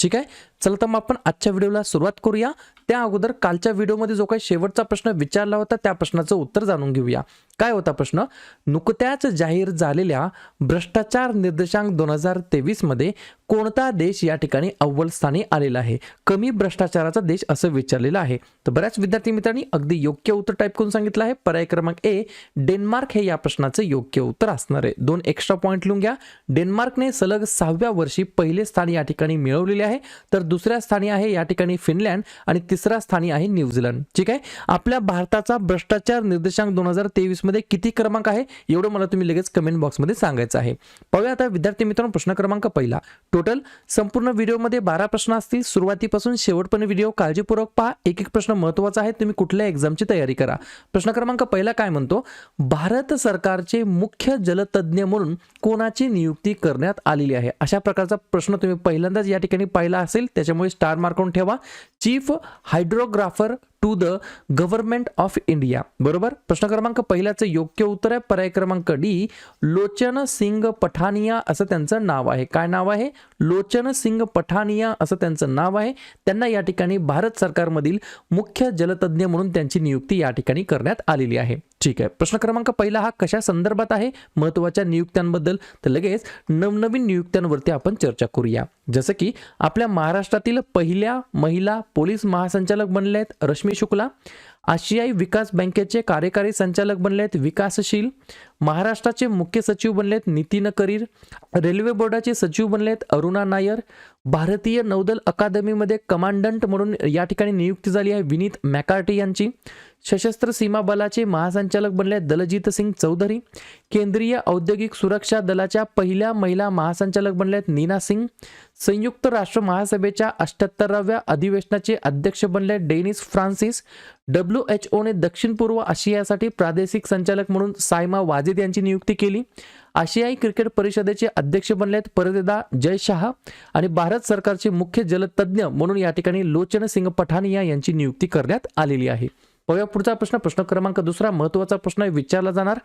ठीक आहे? चला तर मग आपण आजच्या व्हिडिओला सुरुवात करूया. त्या अगोदर कालच्या व्हिडिओमध्ये जो काही शेवटचा प्रश्न विचारला होता त्या प्रश्नाचं उत्तर जाणून घेऊया. काय होता प्रश्न? नुकत्याच जाहीर झालेल्या भ्रष्टाचार निर्देशांक दोन हजार तेवीसमध्ये कोणता देश या ठिकाणी अव्वल स्थानी आलेला आहे? कमी भ्रष्टाचाराचा देश असं विचारलेलं आहे. तर बऱ्याच विद्यार्थी मित्रांनी अगदी योग्य उत्तर टाईप करून सांगितलं आहे. पर्याय क्रमांक ए डेन्मार्क हे या प्रश्नाचं योग्य उत्तर असणार आहे. दोन एक्स्ट्रा पॉईंट लिहून घ्या. डेन्मार्कने सलग सहाव्या वर्षी पहिले स्थान या ठिकाणी मिळवलेले आहे. तर दुसऱ्या स्थानी आहे या ठिकाणी फिनलँड आणि तिसऱ्या स्थानी आहे न्यूझीलंड. ठीक आहे? आपल्या भारताचा भ्रष्टाचार निर्देशांक दोन हजार तेवीसमध्ये किती क्रमांक आहे? एवढं मला तुम्ही लगेच कमेंट बॉक्समध्ये सांगायचं आहे. पाहूया आता विद्यार्थी मित्रांनो प्रश्न क्रमांक पहिला. टोटल संपूर्ण व्हिडिओमध्ये बारा प्रश्न असतील. सुरुवातीपासून शेवटपर्यंत व्हिडिओ काळजीपूर्वक पहा. एक एक प्रश्न महत्त्वाचा आहे. तुम्ही कुठल्या एक्झामची तयारी करा. प्रश्न क्रमांक पहिला काय म्हणतो? भारत सरकारचे मुख्य जलतज्ञ म्हणून कोणाची नियुक्ती करण्यात आलेली आहे? अशा प्रकारचा प्रश्न तुम्ही पहिल्यांदाच या ठिकाणी पाहिला असेल त्याच्यामुळे स्टार मार्कून ठेवा. Chief hydrographer to the government of India. बरोबर? प्रश्न क्रमांक पहिल्याचं योग्य उत्तर आहे. पर्याय क्रमांक डी लोचन सिंग पठानिया असं त्यांचं नाव आहे. काय नाव आहे? लोचन सिंग पठानिया असं त्यांचं नाव आहे. त्यांना या ठिकाणी भारत सरकारमधील मुख्य जलतज्ञ म्हणून त्यांची नियुक्ती या ठिकाणी करण्यात आलेली आहे. ठीक आहे. प्रश्न क्रमांक पहिला हा कशा संदर्भात आहे? महत्त्वाच्या नियुक्त्यांबद्दल. तर लगेच नवनवीन नियुक्त्यांवरती आपण चर्चा करूया. जसं की आपल्या महाराष्ट्रातील पहिल्या महिला पोलीस महासंचालक बनले आहेत रश्मी शुक्ला. आशियाई विकास बँकेचे कार्यकारी संचालक बनले आहेत विकासशील महाराष्ट्राचे मुख्य सचिव बनले आहेत नितीन करीर रेल्वे बोर्डाचे सचिव बनले आहेत अरुणा नायर भारतीय नौदल अकादमीमध्ये कमांडंट म्हणून या ठिकाणी नियुक्ती झाली आहे विनीत मॅकार्टी यांची सशस्त्र सीमा बलाचे महासंचालक बनले आहेत दलजीत सिंग चौधरी केंद्रीय औद्योगिक सुरक्षा दलाच्या पहिल्या महिला महासंचालक बनल्या आहेत नीना सिंग संयुक्त राष्ट्र महासभेच्या अष्ट्याहत्तराव्या अधिवेशनाचे अध्यक्ष बनले आहेत डेनिस फ्रान्सिस डब्ल्यू एच ओने दक्षिण पूर्व आशियासाठी प्रादेशिक संचालक म्हणून सायमा वाजिद यांची नियुक्ती केली. आशियाई क्रिकेट परिषदेचे अध्यक्ष बनले आहेत परदेदा जय शहा आणि भारत सरकारचे मुख्य जलतज्ञ म्हणून या ठिकाणी लोचन सिंग पठानिया यांची नियुक्ती करण्यात आलेली आहे. पाहूया पुढचा प्रश्न. प्रश्न क्रमांक दुसरा. महत्त्वाचा प्रश्न विचारला जाणार.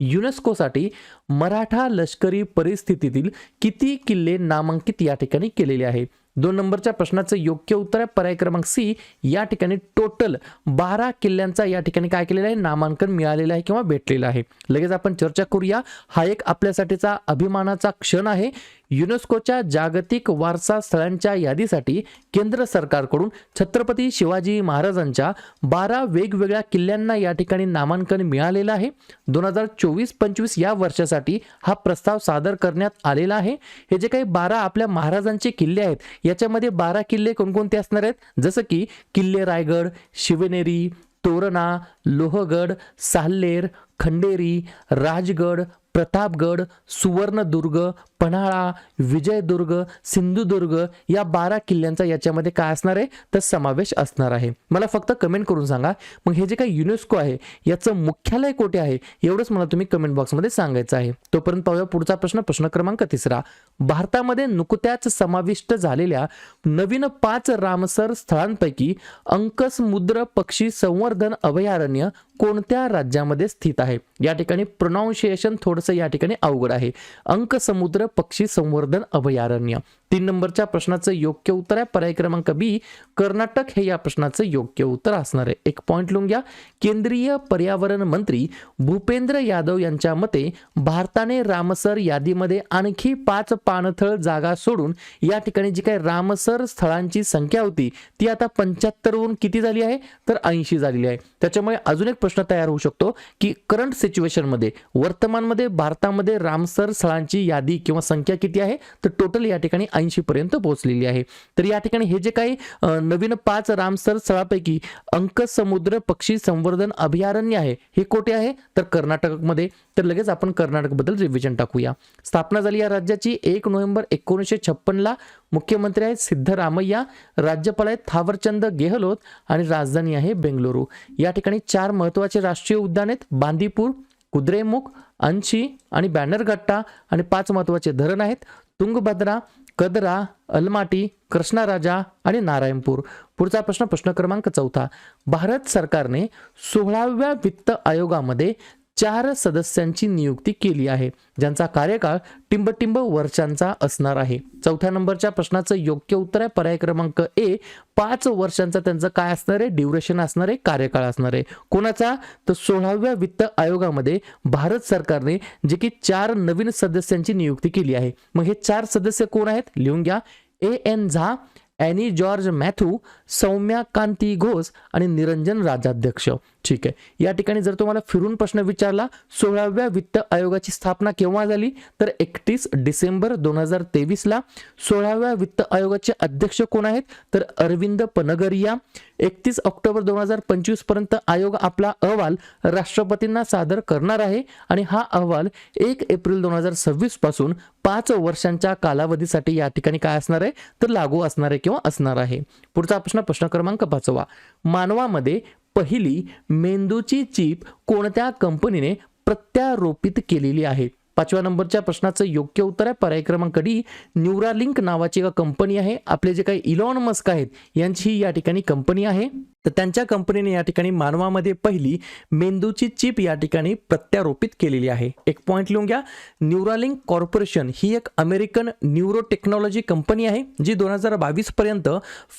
युनेस्कोसाठी मराठा लष्करी परिस्थितीतील किती किल्ले नामांकित या ठिकाणी केलेले आहे? दोन नंबरच्या प्रश्नाचं योग्य उत्तर आहे. पर्याय क्रमांक सी या ठिकाणी टोटल बारा किल्ल्यांचा या ठिकाणी काय केलेलं आहे? नामांकन मिळालेलं आहे किंवा भेटलेलं आहे. लगेच आपण चर्चा करूया. हा एक आपल्यासाठीचा अभिमानाचा क्षण आहे. युनेस्कोच्या जागतिक वारसा स्थळांच्या यादीसाठी केंद्र सरकारकडून छत्रपती शिवाजी महाराजांच्या बारा वेगवेगळ्या किल्ल्यांना या ठिकाणी नामांकन मिळालेलं आहे. दोन हजार चोवीस पंचवीस या वर्षासाठी हा प्रस्ताव सादर करण्यात आलेला आहे. हे जे काही बारा आपल्या महाराजांचे किल्ले आहेत याच्यामध्ये बारा किल्ले कोणकोणते असणार आहेत? जसं की किल्ले रायगड शिवनेरी तोरणा लोहगड साल्लेर खंडेरी राजगड प्रतापगड सुवर्णदुर्ग पन्हाळा विजयदुर्ग सिंधुदुर्ग या बारा किल्ल्यांचा याच्यामध्ये काय असणार आहे? तर समावेश असणार आहे. मला फक्त कमेंट करून सांगा. मग हे जे काही युनेस्को आहे याचं मुख्यालय कोठे आहे? एवढंच मला तुम्ही कमेंट बॉक्समध्ये सांगायचं आहे. तोपर्यंत पाहूया पुढचा प्रश्न प्रश्न क्रमांक तिसरा. भारतामध्ये नुकत्याच समाविष्ट झालेल्या नवीन पाच रामसर स्थळांपैकी अंकसमुद्र पक्षी संवर्धन अभयारण्य कोणत्या राज्यामध्ये स्थित आहे? या ठिकाणी प्रोनाऊन्शिएशन थोडंसं या ठिकाणी अवघड आहे. अंक समुद्र पक्षी संवर्धन अभयारण्य. तीन नंबरच्या प्रश्नाचं योग्य उत्तर आहे. पर्याय क्रमांक बी कर्नाटक हे या प्रश्नाचं योग्य उत्तर असणार आहे. एक पॉईंट लिहून घ्या. केंद्रीय पर्यावरण मंत्री भूपेंद्र यादव यांच्या मते भारताने रामसर यादीमध्ये आणखी पाच पाणथळ जागा सोडून या ठिकाणी जी काही रामसर स्थळांची संख्या होती ती आता पंच्याहत्तरहून किती झाली आहे? तर ऐंशी झालेली आहे. त्याच्यामुळे अजून एक प्रश्न तयार होऊ शकतो की करंट सिच्युएशनमध्ये वर्तमानमध्ये भारतामध्ये रामसर स्थळांची यादी किंवा संख्या किती आहे? तर टोटल या ठिकाणी ऐंशी पर्यंत पोहोचलेली आहे. तर या ठिकाणी हे जे काही नवीन पाच रामसर स्थळापैकी अंक समुद्र पक्षी संवर्धन अभयारण्य आहे हे कोठे आहे? तर कर्नाटकमध्ये. तर लगेच आपण कर्नाटकबद्दल रिव्हिजन टाकूया. स्थापना झाली या राज्याची एक नोव्हेंबर एकोणीसशे छप्पनला. मुख्यमंत्री आहेत सिद्धरामय्या राज्यपाल आहेत थावरचंद गेहलोत आणि राजधानी आहे बेंगलुरू. या ठिकाणी चार महत्त्वाचे राष्ट्रीय उद्यान आहेत. बांदीपूर कुद्रेमुख अंशी आणि बॅनरगट्टा आणि पाच महत्त्वाचे धरण आहेत. तुंगभद्रा कदरा अलमाटी कृष्णाराजा आणि नारायणपूर. पुढचा प्रश्न प्रश्न क्रमांक चौथा. भारत सरकारने सोळाव्या वित्त आयोगामध्ये चार सदस्यांची नियुक्ती केली आहे ज्यांचा कार्यकाळ टिंबटिंब वर्षांचा असणार आहे. चौथ्या नंबरच्या प्रश्नाचं योग्य उत्तर आहे. पर्याय क्रमांक ए पाच वर्षांचा त्यांचं काय असणार आहे? ड्युरेशन असणार आहे कार्यकाळ असणार आहे. कोणाचा? तर सोळाव्या वित्त आयोगामध्ये भारत सरकारने जे की चार नवीन सदस्यांची नियुक्ती केली आहे. मग हे चार सदस्य कोण आहेत? लिहून घ्या. A N Jha any George Matthew Soumya Kanti Ghosh आणि निरंजन राजाध्यक्ष. ठीक आहे. या ठिकाणी जर तुम्हाला फिरून प्रश्न विचारला सोळाव्या वित्त आयोगाची स्थापना केव्हा झाली? तर एकतीस डिसेंबर दोन हजार तेवीसला सोळाव्या वित्त आयोगाचे अध्यक्ष कोण आहेत? तर अरविंद पनगरिया. एकतीस ऑक्टोबर दोन हजार पंचवीसपर्यंत आयोग आपला अहवाल राष्ट्रपतींना सादर करणार आहे आणि हा अहवाल एक एप्रिल दोन हजार सव्वीसपासून पाच वर्षांच्या कालावधीसाठी या ठिकाणी काय असणार आहे? तर लागू असणार आहे किंवा असणार आहे. पुढचा प्रश्न प्रश्न क्रमांक पाचवा. मानवामध्ये पहिली मेंदूची चीप कोणत्या कंपनीने प्रत्यारोपित केलेली आहे? पाचव्या नंबरच्या प्रश्नाचं योग्य उत्तर आहे. पर्याय क्रमांक डी न्यूरालिंक नावाची एक कंपनी आहे. आपले जे काही इलॉन मस्क आहेत यांची या ठिकाणी कंपनी आहे. तर त्यांच्या कंपनीने या ठिकाणी मानवामध्ये पहिली मेंदूची चिप या ठिकाणी प्रत्यारोपित केलेली आहे. एक पॉईंट लिहून घ्या. न्यूरालिंक कॉर्पोरेशन ही एक अमेरिकन न्यूरो टेक्नॉलॉजी कंपनी आहे जी दोन हजार बावीस पर्यंत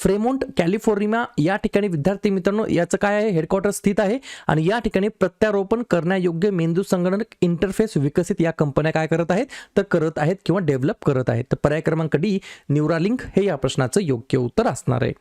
फ्रेमोंट कॅलिफोर्निया या ठिकाणी विद्यार्थी मित्रांनो याचं काय आहे? हेडक्वार्टर स्थित आहे आणि या ठिकाणी प्रत्यारोपण करण्यायोग्य मेंदू संगणक इंटरफेस विकसित या कंपन्या काय करत आहेत? तर करत आहेत किंवा डेव्हलप करत आहेत. तर पर्याय क्रमांक डी न्यूरालिंक हे या प्रश्नाचं योग्य उत्तर असणार आहे.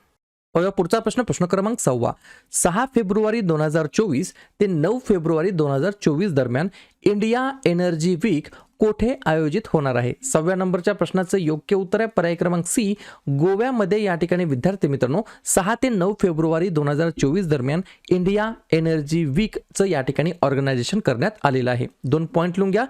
पुढचा प्रश्न प्रश्न क्रमांक सव्वा सहा फेब्रुवारी दोन हजार चोवीस ते नऊ फेब्रुवारी दोन हजार चोवीस दरम्यान इंडिया एनर्जी वीक कोठे आयोजित होणार आहे? सहाव्या नंबरच्या प्रश्नाचं योग्य उत्तर आहे पर्याय क्रमांक सी गोव्यामध्ये या ठिकाणी विद्यार्थी मित्रांनो सहा ते नऊ फेब्रुवारी दोन हजार चोवीस दरम्यान इंडिया एनर्जी वीकचं या ठिकाणी ऑर्गनायझेशन करण्यात आलेलं आहे. दोन पॉईंट लिहून घ्या.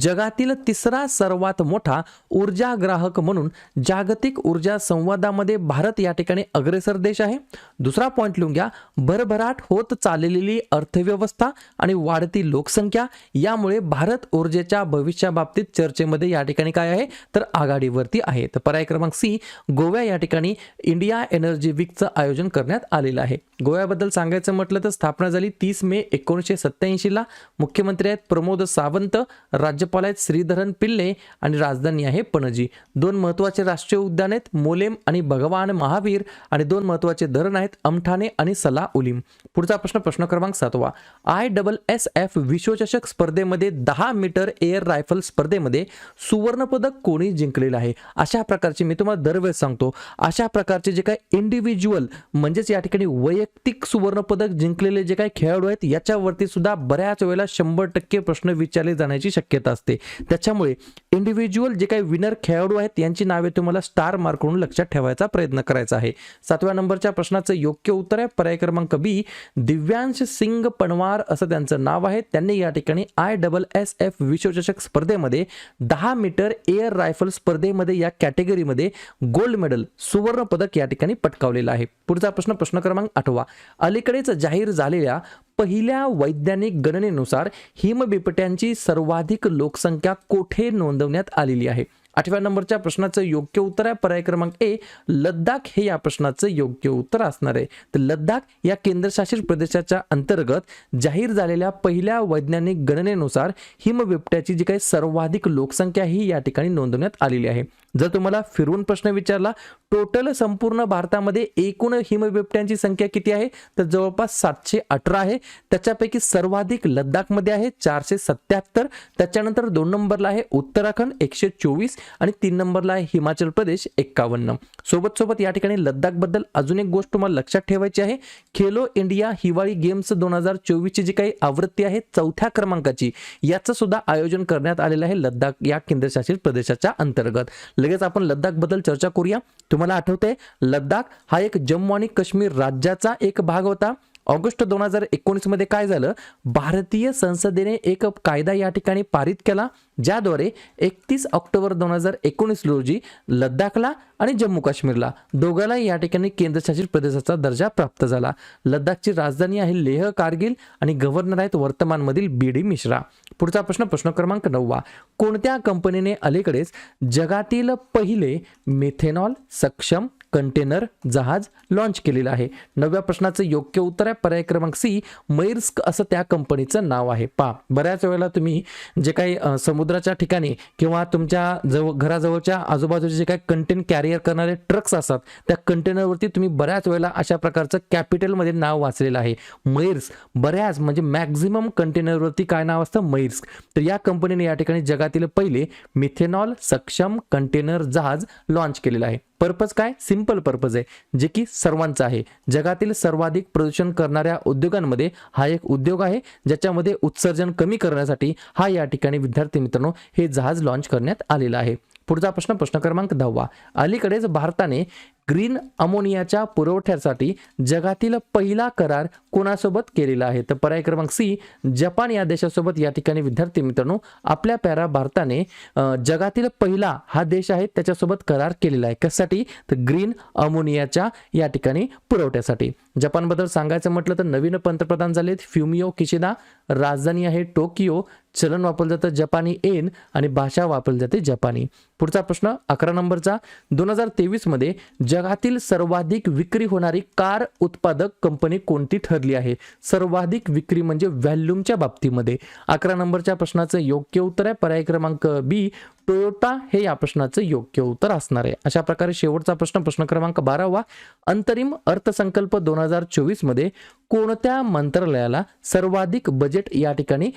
जगातील तिसरा सर्वात मोठा ऊर्जा ग्राहक म्हणून जागतिक ऊर्जा संवादामध्ये भारत या ठिकाणी अग्रेसर देश आहे. दुसरा पॉईंट लिहून घ्या. भरभराट होत चाललेली अर्थव्यवस्था आणि वाढती लोकसंख्या यामुळे भारत ऊर्जेच्या भविष्या बाबतीत चर्चेमध्ये या ठिकाणी काय आहे? तर आघाडीवरती आहे. तर पर्याय क्रमांक सी गोव्या या ठिकाणी इंडिया एनर्जी वीकचं आयोजन करण्यात आलेलं आहे. गोव्याबद्दल सांगायचं म्हटलं तर स्थापना झाली तीस मे एकोणीसशे सत्त्याऐंशीला मुख्यमंत्री आहेत प्रमोद सावंत राज्यपाल आहेत श्रीधरन पिल्ले आणि राजधानी आहे पणजी. दोन महत्त्वाचे राष्ट्रीय उद्यान आहेत मोलेम आणि भगवान महावीर आणि दोन महत्त्वाचे धरण आहेत अमठाणे आणि सला उलीम पुढचा प्रश्न प्रश्न क्रमांक सातवा. आय डबल एस एफ विश्वचषक स्पर्धेमध्ये दहा मीटर एअर रायफल स्पर्धेमध्ये सुवर्णपदक कोणी जिंकलेलं आहे? अशा प्रकारचे मी तुम्हाला दरवेळेस सांगतो अशा प्रकारचे जे काही इंडिव्हिज्युअल म्हणजेच या ठिकाणी वैयक्तिक सुवर्णपदक जिंकलेले जे काही खेळाडू आहेत याच्यावरती सुद्धा बऱ्याच वेळेला शंभर टक्के प्रश्न विचारले जाण्याची शक्यता असते. त्याच्यामुळे इंडिव्हिज्युअल जे काही विनर खेळाडू आहेत यांची नावे तुम्हाला स्टार मार्क म्हणून लक्षात ठेवायचा प्रयत्न करायचा आहे. सातव्या नंबरच्या प्रश्नाचं योग्य उत्तर आहे. पर्याय क्रमांक बी दिव्यांश सिंग पणवार असं त्यांचं नाव आहे. त्यांनी या ठिकाणी आय डबल एस एफ विश्वचषक स्पर्धेमध्ये दहा मीटर एअर रायफल स्पर्धेमध्ये या कॅटेगरीमध्ये गोल्ड मेडल सुवर्ण पदक या ठिकाणी पटकावलेलं आहे. पुढचा प्रश्न प्रश्न क्रमांक आठवा. अलीकडेच जाहीर झालेल्या पहिल्या वैज्ञानिक गणनेनुसार हिमबिबट्यांची सर्वाधिक लोकसंख्या कोठे नोंदवण्यात आलेली आहे? आठव्या नंबरच्या प्रश्नाचं योग्य उत्तर आहे. पर्याय क्रमांक ए लद्दाख हे या प्रश्नाचं योग्य उत्तर असणार आहे. तर लद्दाख या केंद्रशासित प्रदेशाच्या अंतर्गत जाहीर झालेल्या पहिल्या वैज्ञानिक गणनेनुसार हिमबिबट्याची जी काही सर्वाधिक लोकसंख्या ही या ठिकाणी नोंदवण्यात आलेली आहे. जर तुम्हाला फिरवून प्रश्न विचारला टोटल संपूर्ण भारतामध्ये एकूण हिमबिबट्यांची संख्या किती आहे? तर जवळपास सातशे अठरा आहे. त्याच्यापैकी सर्वाधिक लद्दाखमध्ये आहे चारशे सत्याहत्तर. त्याच्यानंतर दोन नंबरला आहे उत्तराखंड एकशे चोवीस. आणि तीन नंबरला आहे हिमाचल प्रदेश एक्कावन्न. सोबत सोबत या ठिकाणी लद्दाखबद्दल अजून एक गोष्ट तुम्हाला लक्षात ठेवायची आहे. खेलो इंडिया हिवाळी गेम्स दोन हजार चोवीसची जी काही आवृत्ती आहे चौथ्या क्रमांकाची याचं सुद्धा आयोजन करण्यात आलेलं आहे लद्दाख या केंद्रशासित प्रदेशाच्या अंतर्गत. लगेच आपण लद्दाखबद्दल चर्चा करूया. तुम्हाला आठवतंय लद्दाख हा एक जम्मू आणि काश्मीर राज्याचा एक भाग होता. ऑगस्ट दोन हजार एकोणीसमध्ये काय झालं? भारतीय संसदेने एक कायदा या ठिकाणी पारित केला ज्याद्वारे एकतीस ऑक्टोबर दोन हजार एकोणीस रोजी लद्दाखला आणि जम्मू काश्मीरला दोघांनाही या ठिकाणी केंद्रशासित प्रदेशाचा दर्जा प्राप्त झाला. लद्दाखची राजधानी आहे लेह कारगिल आणि गव्हर्नर आहेत वर्तमानमधील बी डी मिश्रा. पुढचा प्रश्न प्रश्न क्रमांक नववा. कोणत्या कंपनीने अलीकडेच जगातील पहिले मिथेनॉल सक्षम कंटेनर जहाज लॉन्च केलेलं आहे. नवव्या प्रश्नाचं योग्य उत्तर आहे. पर्याय क्रमांक सी मैर्स्क असं त्या कंपनीचं नाव आहे. पा बऱ्याच वेळेला तुम्ही जे काही समुद्राच्या ठिकाणी किंवा तुमच्या जवळ घराजवळच्या आजूबाजूचे जे काही कंटेन कॅरियर करणारे ट्रक्स असतात त्या कंटेनरवरती तुम्ही बऱ्याच वेळेला अशा प्रकारचं कॅपिटलमध्ये नाव वाचलेलं आहे. मैर्स बऱ्याच म्हणजे मॅक्झिमम कंटेनरवरती काय नाव असतं? मैर्स्क. तर या कंपनीने या ठिकाणी जगातील पहिले मिथेनॉल सक्षम कंटेनर जहाज लॉन्च केलेलं आहे. पर्पज काय? सिंपल पर्पज आहे. जे की सर्वांचा आहे. जगातील सर्वाधिक प्रदूषण करणाऱ्या उद्योगांमध्ये हा एक उद्योग आहे ज्याच्यामध्ये उत्सर्जन कमी करण्यासाठी हा या ठिकाणी विद्यार्थी मित्रांनो हे जहाज लॉन्च करण्यात आलेलं आहे. पुढचा प्रश्न प्रश्न क्रमांक दहावा. अलीकडेच भारताने ग्रीन अमोनियाच्या पुरवठ्यासाठी जगातील पहिला करार कोणासोबत केलेला आहे? तर पर्याय क्रमांक सी जपान या देशासोबत या ठिकाणी विद्यार्थी मित्रांनो आपल्या पॅरा भारताने जगातील पहिला हा देश आहे त्याच्यासोबत करार केलेला आहे. कशासाठी? तर ग्रीन अमोनियाच्या या ठिकाणी पुरवठ्यासाठी. जपानबद्दल सांगायचं म्हटलं तर नवीन पंतप्रधान झालेत फ्युमिओ किशिदा राजधानी आहे टोकियो चलन वापरलं जातं जपानी एन आणि भाषा वापरली जाते जपानी. पुढचा प्रश्न अकरा नंबरचा दोन हजार तेवीसमध्ये जगातील सर्वाधिक विक्री होणारी कार उत्पादक कंपनी कोणती ठरली आहे? सर्वाधिक विक्री म्हणजे व्हॅल्यूमच्या बाबतीमध्ये. अकरा नंबरच्या प्रश्नाचं योग्य उत्तर आहे. पर्याय क्रमांक बी टोयोटा हे या प्रश्नाचं योग्य उत्तर असणार आहे. अशा प्रकारे शेवटचा प्रश्न प्रश्न क्रमांक बारावा. अंतरिम अर्थसंकल्प दोन हजार चोवीसमध्ये कोणत्या मंत्रालयाला सर्वाधिक बजेट या ठिकाणी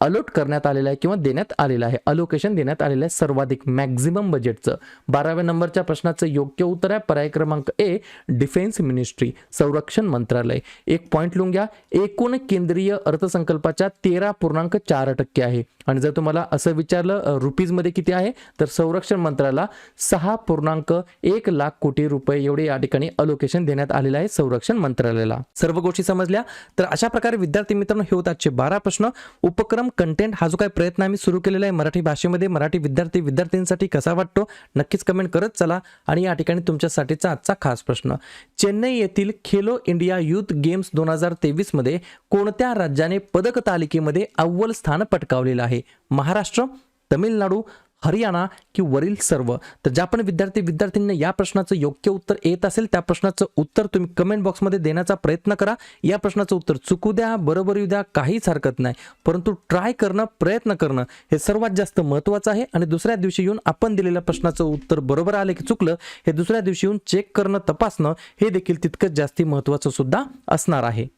अलोट करण्यात आलेलं आहे किंवा देण्यात आलेलं आहे? अलोकेशन देण्यात आलेलं आहे सर्वाधिक मॅक्झिमम बजेटचं बाराव्या नंबरच्या प्रश्नाचं योग्य उत्तर आहे. पर्याय क्रमांक ए डिफेन्स मिनिस्ट्री संरक्षण मंत्रालय. एक पॉईंट लिहून घ्या. एकूण केंद्रीय अर्थसंकल्पाच्या तेरा पूर्णांक चार टक्के आहे. आणि जर तुम्हाला असं विचारलं रुपीजमध्ये रुपीजमध्ये किती आहे? तर संरक्षण मंत्र्याला सहा पूर्णांक एक लाख कोटी रुपये एवढे या ठिकाणी अलोकेशन देण्यात आलेलं आहे संरक्षण मंत्रालयाला. सर्व गोष्टी समजल्या? तर अशा प्रकारे विद्यार्थी मित्रांनो हे होत आजचे बारा प्रश्न. उपक्रम कंटेंट हा जो काही प्रयत्न आम्ही सुरू केलेला आहे मराठी भाषेमध्ये मराठी विद्यार्थी विद्यार्थ्यांसाठी कसा वाटतो? नक्कीच कमेंट करत चला आणि या ठिकाणी तुमच्यासाठीचा आजचा खास प्रश्न. चेन्नई येथील खेलो इंडिया युथ गेम्स दोन हजार तेवीसमध्ये कोणत्या राज्याने पदक तालिकेमध्ये अव्वल स्थान पटकावलेलं आहे? महाराष्ट्र तमिळनाडू हरियाणा की वरील सर्व? तर ज्या पण विद्यार्थी विद्यार्थ्यांना या प्रश्नाचं योग्य उत्तर येत असेल त्या प्रश्नाचं उत्तर तुम्ही कमेंट बॉक्समध्ये देण्याचा प्रयत्न करा. या प्रश्नाचं उत्तर चुकू द्या बरोबर येऊ द्या काहीच हरकत नाही. परंतु ट्राय करणं प्रयत्न करणं हे सर्वात जास्त महत्त्वाचं आहे. आणि दुसऱ्या दिवशी येऊन आपण दिलेल्या प्रश्नाचं उत्तर बरोबर आलं की चुकलं हे दुसऱ्या दिवशी येऊन चेक करणं तपासणं हे देखील तितकंच जास्ती महत्त्वाचं सुद्धा असणार आहे.